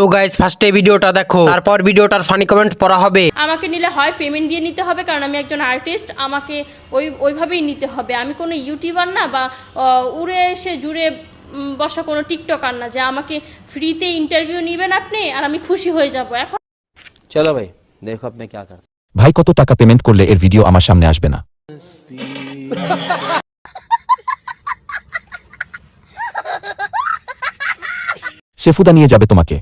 তো গাইজ ফার্স্টে ভিডিওটা দেখো। তারপর ভিডিওটার ফানি কমেন্ট পড়া হবে। আমাকে নিলে হয় পেমেন্ট দিয়ে নিতে হবে কারণ আমি একজন আর্টিস্ট আমাকে ওই ওইভাবেই নিতে হবে। আমি কোনো ইউটিউবার না বা উড়ে এসে জুড়ে বসা কোনো টিকটকার না যে আমাকে ফ্রিতে ইন্টারভিউ নেবেন আপনি আর আমি খুশি হয়ে যাব। এখন চলো ভাই দেখো আপনি কি করেন ভাই কত টাকা পেমেন্ট করলে এর ভিডিও আমার সামনে আসবে না? সেফুদা নিয়ে যাবে তোমাকে।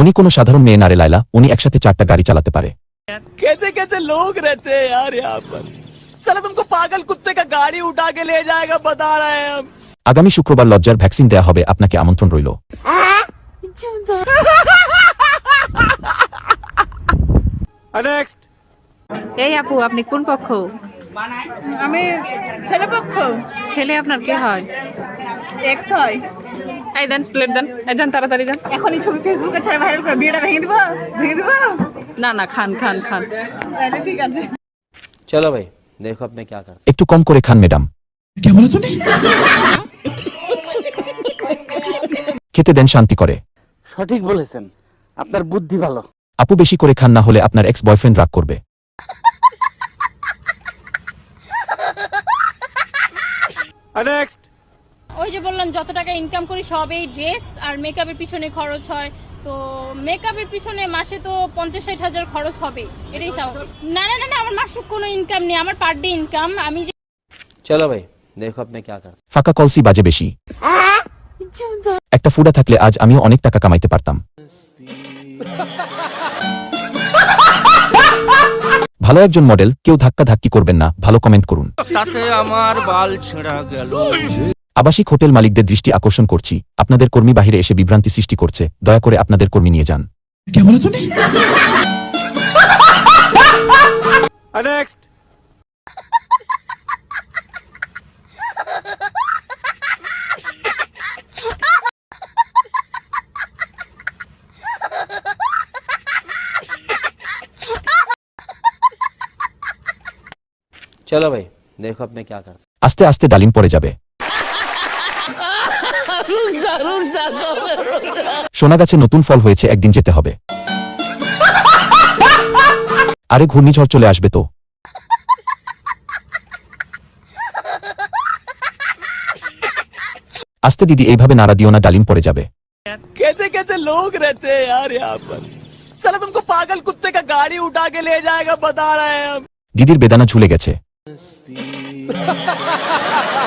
উনি কোনো সাধারণ মেয়ে নারে লাইলা উনি একসাথে চারটা গাড়ি চালাতে পারে कैसे कैसे लोग रहते हैं यार यहाँ पर साला तुमको पागल कुत्ते का गाड़ी उठा के ले जाएगा बता रहे हैं हम আগামী শুক্রবার লজ্জার ভ্যাকসিন দেয়া হবে আপনাকে আমন্ত্রণ রইল नेक्स्ट এই আপু আপনি কোন পক্ষ আমি ছেলে পক্ষ ছেলে আপনার কে হয় এক্স হয়। এই দেন প্লেট দেন। এই যান তাড়াতাড়ি যান। এখন এই ছবি ফেসবুকে ভাইরাল করে বিয়েটা ভেঙে দিব? ভেঙে দিব? না না খান খান খান। তাহলে ঠিক আছে। চলো ভাই দেখো আপনি কি একটু কম করে খান ম্যাডাম খেতে দেন শান্তি করে। সঠিক বলেছেন। আপনার বুদ্ধি ভালো। আপু বেশি করে খান না হলে আপনার এক্স বয়ফ্রেন্ড রাগ করবে। নেক্সট ওই যে বললাম যত টাকা ইনকাম করি সব এই ড্রেস আর মেকআপের পিছনে খরচ হয়। তো মেকআপের পিছনে মাসে তো পঞ্চাশ ষাট হাজার খরচ হবে এটাই সব না না না আমার মাসে কোনো ইনকাম নেই আমার পার ডে ইনকাম আমি যে চলো ভাই দেখো আপনি কি করেন ফাঁকা কলসি বাজে বেশি। একটা ফুডা থাকলে আজ আমিও অনেক টাকা কামাইতে পারতাম। ভালো একজন মডেল কেউ ধাক্কা ধাক্কি করবেন না ভালো কমেন্ট করুন। সাথে আমার বাল ছেঁড়া গেল। আবাসিক হোটেল মালিকদের দৃষ্টি আকর্ষণ করছি আপনাদের কর্মী বাহিরে এসে বিভ্রান্তি সৃষ্টি করছে দয়া করে আপনাদের কর্মী নিয়ে যান नेक्स्ट चलो भाई देखो अब मैं क्या करता আস্তে আস্তে ডালিম পড়ে যাবে সোনা গাছে নতুন ফল হয়েছে একদিন যেতে হবে আরে ঘূর্ণিঝড় চলে আসবে তো আস্তে দিদি এইভাবে নাড়া দিও না ডালিম পড়ে যাবে कैसे कैसे लोग रहते हैं यार यहाँ पर साला तुमको पागल कुत्ते का गाड़ी उठा के ले जाएगा बता रहे हैं हम দিদির বেদানা ঝুলে গেছে